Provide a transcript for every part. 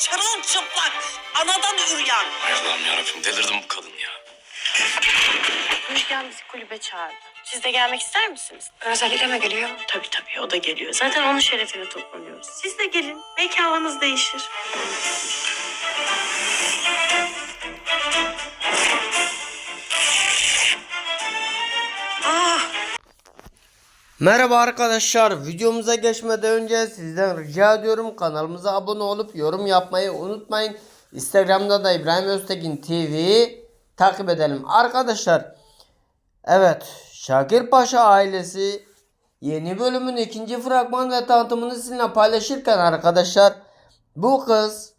Çırılçıplak. Anadan üryan. Ay Allah'ım yarabbim delirdim bu kadın ya. Müjgan bizi kulübe çağırdı. Siz de gelmek ister misiniz? Özel ile mi geliyor? Tabii tabii o da geliyor. Zaten onun şerefine toplanıyoruz. Siz de gelin. Belki havanız değişir. Merhaba arkadaşlar videomuza geçmeden önce sizden rica ediyorum kanalımıza abone olup yorum yapmayı unutmayın. Instagram'da da İbrahim Öztekin TV'yi takip edelim. Arkadaşlar evet Şakir Paşa ailesi yeni bölümün ikinci fragman ve tanıtımını sizinle paylaşırken arkadaşlar bu kız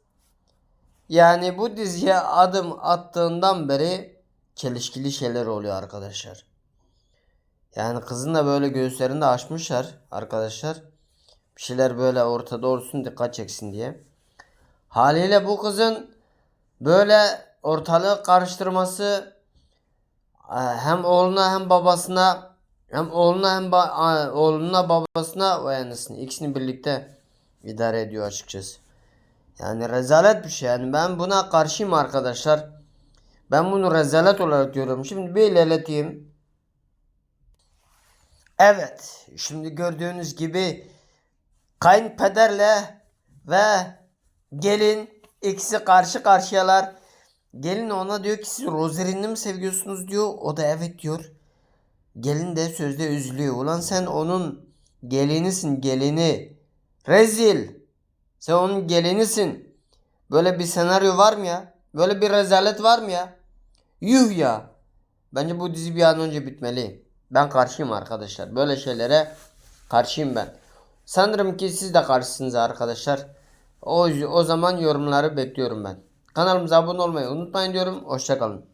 yani bu diziye adım attığından beri çelişkili şeyler oluyor arkadaşlar. Yani kızın da böyle göğüslerini de açmışlar arkadaşlar. Bir şeyler böyle ortada olsun dikkat çeksin diye. Haliyle bu kızın böyle ortalığı karıştırması e, hem oğluna hem babasına hem oğluna hem ba- oğluna babasına o yanısını ikisini birlikte idare ediyor açıkçası. Yani rezalet bir şey yani ben buna karşıyım arkadaşlar. Ben bunu rezalet olarak görüyorum. Şimdi bir ilerleteyim. Evet, şimdi gördüğünüz gibi kayınpederle ve gelin ikisi karşı karşıyalar. Gelin ona diyor ki siz Roserin'i mi seviyorsunuz diyor. O da evet diyor. Gelin de sözde üzülüyor. Ulan sen onun gelinisin gelini. Rezil. Sen onun gelinisin. Böyle bir senaryo var mı ya? Böyle bir rezalet var mı ya? Yuh ya. Bence bu dizi bir an önce bitmeli. Ben karşıyım arkadaşlar. Böyle şeylere karşıyım ben. Sanırım ki siz de karşısınız arkadaşlar. O, o zaman yorumları bekliyorum ben. Kanalımıza abone olmayı unutmayın diyorum. Hoşçakalın.